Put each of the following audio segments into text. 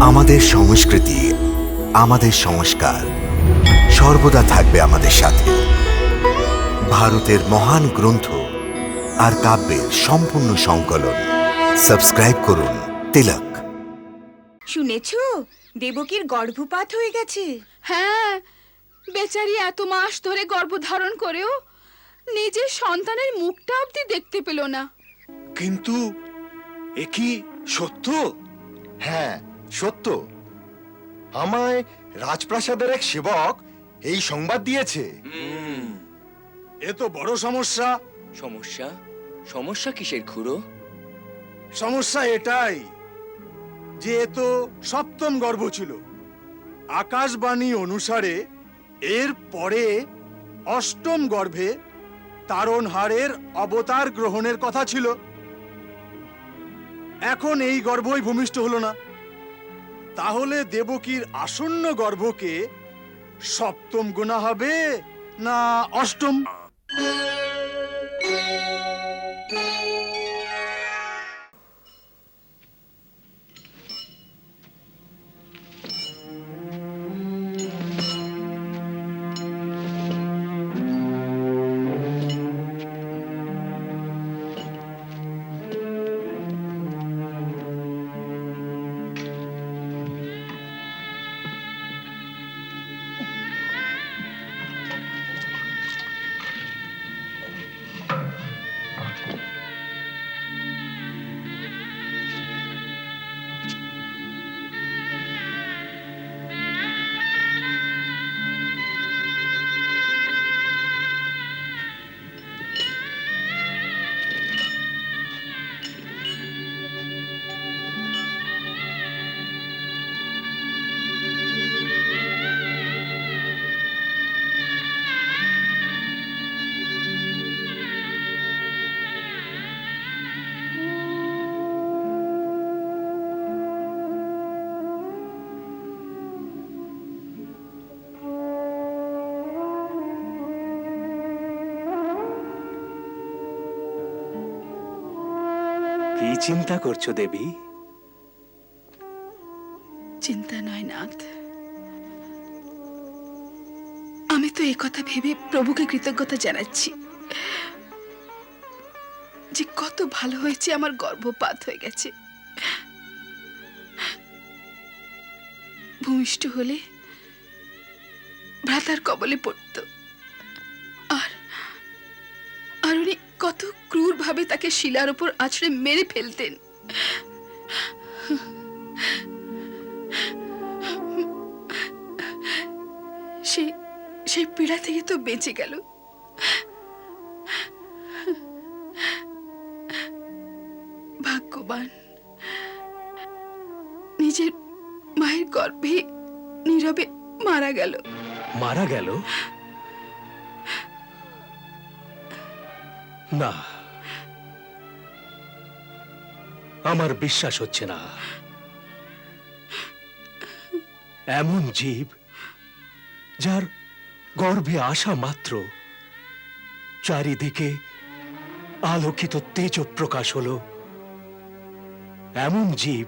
আমাদের সংস্কৃতি আমাদের সংস্কার সর্বদা থাকবে আমাদের সাথে। ভারতের মহান গ্রন্থ আর কাব্যের সম্পূর্ণ সংকলন। সাবস্ক্রাইব করুন তিলক। শুনেছ? দেবকীর গর্ভপাত হয়ে গেছে। হ্যাঁ বেচারি এত মাস ধরে গর্ভধারণ করেও নিজের সন্তানের মুখটা অব্দি দেখতে পেল না। কিন্তু এ কি সত্য? হ্যাঁ সত্য। আমায় রাজপ্রাসাদের এক সেবক এই সংবাদ দিয়েছে। এ তো বড় সমস্যা। সমস্যা? সমস্যা কিসের খুড়ো? সমস্যা এটাই যে এ তো সপ্তম গর্ভ ছিল। আকাশবাণী অনুসারে এর পরে অষ্টম গর্ভে তারণহারের অবতার গ্রহণের কথা ছিল। এখন এই গর্ভই ভূমিষ্ঠ হলো না। তাহলে দেবকীর আসন্ন গর্ভকে সপ্তম গোনা হবে না অষ্টম? চিন্তা করছ, দেবী? চিন্তা নয়, নাথ। আমি তো এই কথা ভেবে প্রভুকে কৃতজ্ঞতা জানাচ্ছি। যে কত ভালো হয়েছে, আমার গর্ভপাত হয়ে গেছে। ভূমিষ্ঠ হলে ভ্রাতার কবলে পড়ত। আর আর উনি কত ক্রূর ভাবে তাকে শিলার উপর আছড়ে মেরে ফেলতেন। সেই পীড়া থেকে তো বেঁচে গেল। ভাগ্যবান, নিজের মায়ের গর্ভে নীরবে মারা গেল। মারা গেল? না। আমার বিশ্বাস হচ্ছে না। এমন জীব যার গর্ভে আসা মাত্র চারিদিকে আলোকিত তেজ প্রকাশ হলো। এমন জীব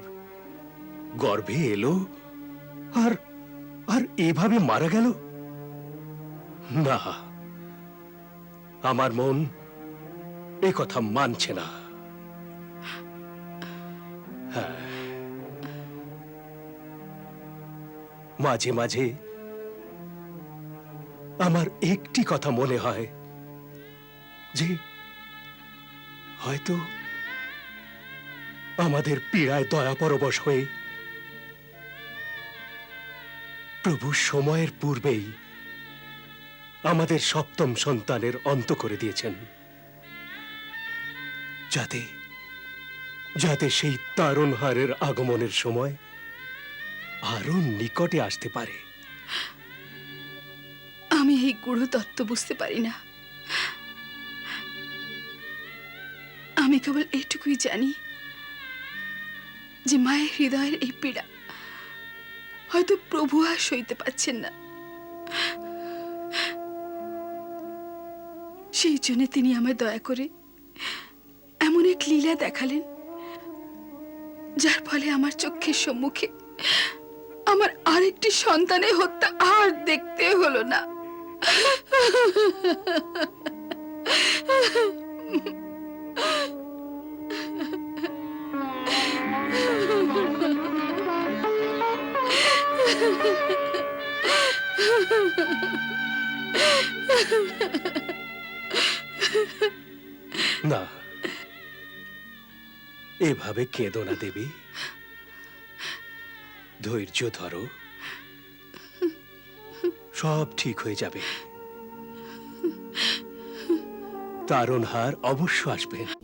গর্ভে এলো আর আর এভাবে মারা গেল? না। আমার মন এ কথা মানছে না হ্যাঁ। মাঝে মাঝে আমার একটি কথা মনে হয় যে হয়তো আমাদের পীড়ায় দয়া পরবশ হয়ে প্রভু সময়ের পূর্বেই আমাদের সপ্তম সন্তানের অন্ত করে দিয়েছেন যাতে যাতে সেই তারণহারের আগমনের সময় আরও নিকটে আসতে পারে। আমি এই গুঢ় তত্ত্ব বুঝতে পারি না। আমি কেবল এটুকুই জানি যে মায়ের হৃদয়ের এই পীড়া হয়তো প্রভু আর সইতে পাচ্ছেন না। সেই জন্য তিনি আমায় দয়া করে লীলা দেখালেন, যার ফলে আমার চোখের সম্মুখে আমার আরেকটি সন্তানের হত্যা আর দেখতে হলো না। না। এভাবে কেঁদো না দেবী। ধৈর্য ধরো। সব ঠিক হয়ে যাবে। তারণহার অবশ্য আসবেন